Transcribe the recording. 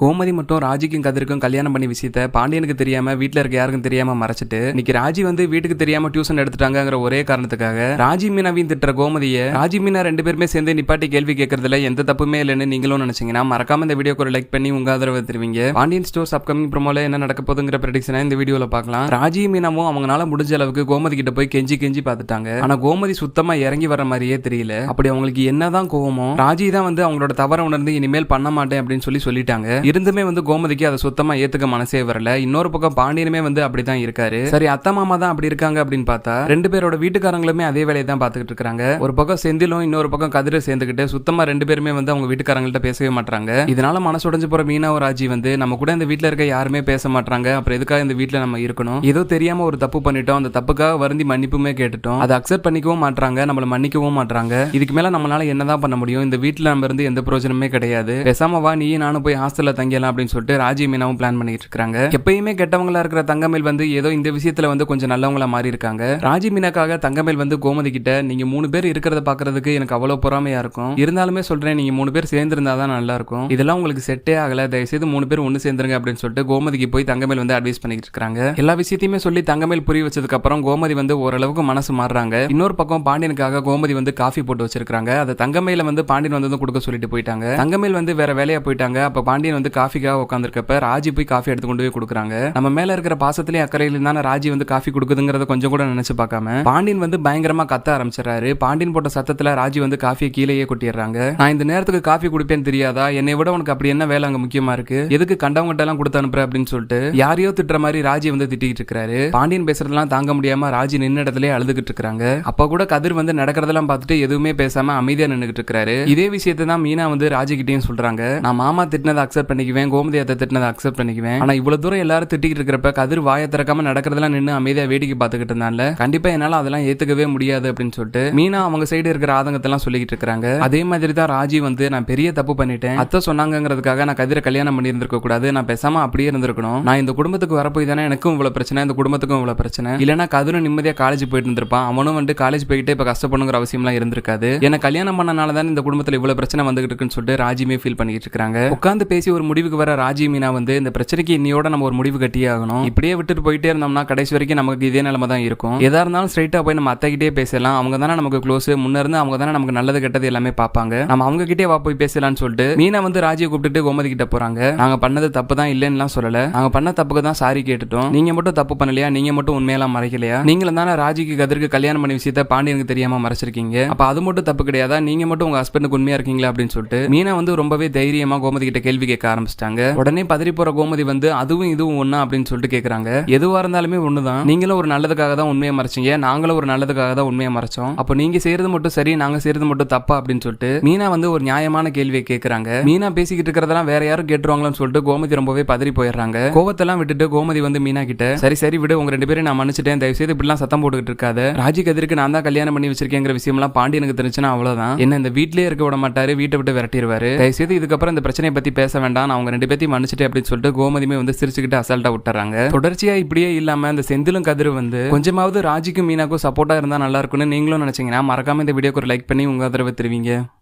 கோமதி மட்டும் ராஜிக்கும் கதிருக்கும் கல்யாணம் பண்ணி விஷயத்த பாண்டியனுக்கு தெரியாம வீட்டில் இருக்க யாருக்கும் தெரியாம மறைச்சிட்டு இன்னைக்கு ராஜி வந்து வீட்டுக்கு தெரியாம டியூஷன் எடுத்துட்டாங்கிற ஒரே காரணத்துக்காக ராஜி மீனாவையும் திட்டுற கோமதியை ராஜி மீனா ரெண்டு பேருமே சேர்ந்து நிப்பாட்டி கேள்வி கேட்கறதுல எந்த தப்புமே இல்லைன்னு நீங்களும் நினைச்சீங்கன்னா மறக்காம இந்த வீடியோக்கு ஒரு லைக் பண்ணி உங்க ஆதரவு தருவீங்க. பாண்டியன் ஸ்டோர்ஸ் அப்கமிங் ப்ரோமோல என்ன நடக்க போதுங்கிற ப்ரெடிக்ஷனை இந்த வீடியோல பார்க்கலாம். ராஜி மீனாவும் அவங்களால முடிஞ்ச அளவுக்கு கோமதி கிட்ட போய் கெஞ்சி கெஞ்சி பார்த்துட்டாங்க. ஆனா கோமதி சுத்தமா இறங்கி வர மாதிரியே தெரியல. அப்படி அவங்களுக்கு என்னதான் கோவமோ ராஜி தான் வந்து அவங்களோட தவற உணர்ந்து இனிமேல் பண்ண மாட்டேன் அப்படின்னு சொல்லி சொல்லிட்டாங்க. இருந்துமே வந்து கோமதிக்கு அதை சுத்தமா ஏத்துக்க மனசே வரல. இன்னொரு பக்கம் பாண்டியனுமே வந்து அப்படிதான் இருக்காரு. சரி அத்தை மாமா தான் அப்படி இருக்காங்க அப்படின்னு பார்த்தா ரெண்டு பேரோட வீட்டுக்காரங்களுமே அதே வேலையை தான் பார்த்துக்கிட்டு இருக்காங்க. ஒரு பக்கம் செந்திலும் இன்னொரு பக்கம் கதிரை சேர்ந்துக்கிட்டு சுத்தமா ரெண்டு பேருமே வந்து அவங்க வீட்டுக்காரங்கள்ட்ட பேசவே மாட்டாங்க இதனால மனசு உடைஞ்சு போற மீனாவும் ராஜி வந்து நம்ம கூட இந்த வீட்ல இருக்க யாருமே பேச மாட்டாங்க அப்புறம் எதுக்காக இந்த வீட்டில் நம்ம இருக்கணும்? ஏதோ தெரியாம ஒரு தப்பு பண்ணிட்டோம். அந்த தப்புக்காக வருந்தி மன்னிப்புமே கேட்டுட்டோம். அதை அக்செப்ட் பண்ணிக்கவும் மாட்டாங்க நம்மள மன்னிக்கவும் மாட்டாங்க இதுக்கு மேல நம்மளால என்னதான் பண்ண முடியும்? இந்த வீட்டில் நம்ம இருந்து எந்த பிரயோஜனமே கிடையாது. பேசாம வா நீ நானும் போய் ஹாஸ்டல்ல தங்கிடலாம் அப்படின்னு சொல்லிட்டு ராஜி மீனாவும் பிளான் பண்ணிட்டு இருக்காங்க. எப்பயுமே கெட்டவங்களா இருக்கிற தங்கமேல் வந்து ஏதோ இந்த விஷயத்துல வந்து கொஞ்சம் நல்லவங்களா மாறி இருக்காங்க. ராஜி மீனாக்காக தங்கமேல் வந்து கோமதி கிட்ட நீங்க மூணு பேர் இருக்கிறத பாக்குறதுக்கு எனக்கு அவ்வளவு பொறாமையா இருக்கும். இருந்தாலுமே சொல்றேன் நீங்க மூணு பேர் சேர்ந்திருந்தா தான் நல்லா இருக்கும். இதெல்லாம் உங்களுக்கு செட்டே ஆகல. தயவுசெய்து மூணு பேர் ஒன்னு சேர்ந்துருங்க அப்படின்னு சொல்லிட்டு கோமதிக்கு போய் தங்கமேல் வந்து அட்வைஸ் பண்ணிட்டு இருக்காங்க. எல்லா விஷயத்தையுமே சொல்லி தங்கமேல் புரிய வச்சதுக்கு அப்புறம் கோமதி வந்து ஓரளவுக்கு மனசு மாறுறாங்க. இன்னொரு பக்கம் பாண்டியனுக்காக கோமதி வந்து காஃபி போட்டு வச்சிருக்காங்க. அதை தங்கமேல வந்து பாண்டியன் வந்து கொடுக்க சொல்லிட்டு போயிட்டாங்க. தங்கமேல் வந்து வேற வேலையா போயிட்டாங்க. அப்ப பாண்டியன் வந்து காஃபிக்காக உட்காந்துருக்கப்ப ராஜி போய் காஃபி எடுத்து கொண்டு போய் கொடுக்குறாங்க. நம்ம மேல இருக்கிற பாசத்திலேயே அக்கறையில தானே ராஜி வந்து காஃபி கொடுக்குதுங்கிறத கொஞ்சம் கூட நினைச்சு பார்க்காம பாண்டியன் வந்து பயங்கரமா கத்த ஆரம்பிச்சிடறாரு. பாண்டியன் போட்ட சத்தத்துல ராஜி வந்து காஃபியை கீழேயே கொட்டிடுறாங்க. நான் இந்த நேரத்துக்கு காஃபி குடிப்பேன்னு தெரியாதா? என்னை விட உனக்கு அப்படி என்ன வேலை அங்க முக்கியமா இருக்கு? எதுக்கு கண்டவங்கிட்ட எல்லாம் கொடுத்து அனுப்புற அப்படின்னு சொல்லிட்டு யாரையோ திட்டுற மாதிரி ராஜி வந்து திட்டிகிட்டு இருக்காரு. பாண்டியன் பேசுறதெல்லாம் தாங்க முடியாம ராஜி நின்ன இடத்துல அழுதுகிட்டு இருக்காங்க. அப்ப கூட கதிர் வந்து நடக்கிறதெல்லாம் பார்த்துட்டு எதுவுமே பேசாம அமைதியா நின்னுகிட்டு இருக்காரு. இதே விஷயத்தை தான் மீனா வந்து ராஜிகிட்டயும் சொல்றாங்க. நான் மாமா திட்டினதை அக்செப்ட் பண்ணிக்குவேன் கோமதி அத்தை திட்டினதை அக்செப்ட் பண்ணிக்குவேன். ஆனா இவ்வளவு தூரம் எல்லாரும் திட்டிக்கிட்டு இருக்கிறப்ப கதிர் வாயை திறக்காம நடக்கிறதெல்லாம் நின்று அமைதியா வேடிக்கை பார்த்துக்கிட்டு இருந்தால கண்டிப்பா என்னால அதெல்லாம் ஏத்துக்கவே முடியாது அப்படின்னு சொல்லிட்டு மீனா அவங்க சைடு இருக்கிற ஆதங்கத்தெல்லாம் சொல்லிக்கிட்டு இருக்காங்க அதே மாதிரி தான் ராஜி வந்து நான் பெரிய தப்பு பண்ணிட்டேன். அத்தை சொன்னாங்கிறதுக்காக நான் கதிரை கல்யாணம் பண்ணியிருந்திருக்க கூடாது. நான் பேசாம அப்படியே இருந்திருக்கணும். நான் இந்த குடும்பத்துக்கு வரப்போய் தானே எனக்கும் இவ்வளவு பிரச்சனை இந்த குடும்பத்துக்கும் இவ்வளவு பிரச்சனை. இல்லனா கதிரும் நிம்மதியா காலேஜ் போயிட்டு இருந்திருப்பான். அவனும் வந்து காலேஜ் போயிட்டு இப்ப கஷ்டப்படணுங்கிற அவசியம்லாம் இருந்திருக்காது. என்ன கல்யாணம் பண்ணனால தான் இந்த குடும்பத்துல இவ்வளவு பிரச்சனை வந்துகிட்டு இருக்குன்னு சொல்லிட்டு ராஜிமே ஃபீல் பண்ணிட்டு இருக்காங்க உட்காந்து பேசி ஒரு முடிவுக்கு வர ராஜி மீனா வந்து இந்த பிரச்சனைக்கு இன்னையோட நம்ம ஒரு முடிவு கட்டியே ஆகணும். இப்படியே விட்டுட்டு போயிட்டே இருந்தோம்னா கடைசி வரைக்கும் நமக்கு இதே நிலைமை தான் இருக்கும். எதா இருந்தாலும் ஸ்ட்ரைட்டா போய் நம்ம அத்தைகிட்டே பேசலாம். அவங்க தானே நமக்கு க்ளோஸ் முன்ன இருந்து அவங்க தானே நமக்கு நல்லது கெட்டது எல்லாமே பார்ப்பாங்க. நம்ம அவங்க கிட்டே வா போய் பேசலாம்னு சொல்லிட்டு மீனா வந்து ராஜியை கூப்பிட்டுட்டு கோமதி கிட்ட போறாங்க. நாங்க பண்ணது தப்பு தான் இல்லைன்னுலாம் சொல்லல. நாங்க பண்ண தப்புக்கு தான் சாரி கேட்டுட்டோம். நீங்க மட்டும் தப்பு பண்ணலையா? நீங்க மட்டும் உண்மையெல்லாம் மறைக்கலையா? நீங்களும் தானே ராஜிக்கு கதிர்க்கு கல்யாணம் பண்ணி விஷயத்த பாண்டியனுக்கு தெரியாம மறைச்சிருக்கீங்க. அப்ப அது மட்டும் தப்பு கிடையாதா? நீங்க மட்டும் உங்க ஹஸ்பண்டுக்கு உண்மையா இருக்கீங்களா அப்படின்னு சொல்லிட்டு மீனா வந்து ரொம்பவே தைரியமா கோமதி கிட்ட கேள்வி கேட்க ஆரம்பிச்சிட்டாங்க. உடனே பதறி போற கோமதி வந்து அதுவும் இதுவும் ஒண்ணா? அப்படின்னு சொல்லிட்டு கேக்குறாங்க. எதுவா இருந்தாலுமே ஒண்ணுதான். நீங்களும் ஒரு நல்லதுக்காக தான் உண்மையை மறைச்சீங்க. நாங்களும் ஒரு நல்லதுக்காக தான் உண்மையை மறைச்சோம். அப்போ நீங்க செய்யறது மட்டும் சரி நாங்க செய்யறது மட்டும் தப்பா? அப்படின்னு சொல்லிட்டு மீனா வந்து ஒரு நியாயமான கேள்வியை கேக்குறாங்க. மீனா பேசிக்கிட்டு இருக்கிறதெல்லாம் வேற யாரும் கேட்டுருவாங்களான்னு சொல்லிட்டு கோமதி ரொம்பவே பதறி போயிடுறாங்க. கோவத்தெல்லாம் விட்டுட்டு கோமதி வந்து மீனா கிட்ட சரி சரி விடு உங்க ரெண்டு பேரும் நான் மன்னிச்சிட்டேன். தயவு செய்து இப்படிலாம் சத்தம் போட்டுக்கிட்டு இருக்காது. ராஜி கதிருக்கு நான் தான் கல்யாணம் பண்ணி வச்சிருக்கேங்கிற விஷயம்லாம் பாண்டி எனக்கு தெரிஞ்சுன்னா அவ்வளவுதான். என்ன இந்த வீட்லயே இருக்க விட மாட்டாரு வீட்டை விட்டு விரட்டிடுவாரு தயவு செய்து இதுக்கப்புறம் இந்த பிரச்சனையை பத்தி பேச வேண்டாம். நான் அவங்க ரெண்டு பேர்த்தையும் மன்னிச்சிட்டு அப்படின்னு சொல்லிட்டு கோமதியுமே வந்து சிரிச்சுக்கிட்டு அசால்ட்டா விட்டுறாங்க. தொடர்ச்சியா இப்படியே இல்லாம அந்த செந்திலும் கதிர் வந்து கொஞ்சமாவது ராஜிக்கும் மீனாக்கும் சப்போர்ட்டா இருந்தா நல்லா இருக்கும்னு நீங்களும் நினைச்சீங்கன்னா மறக்காம இந்த வீடியோக்கு ஒரு லைக் பண்ணி உங்க ஆதரவை தருவீங்க.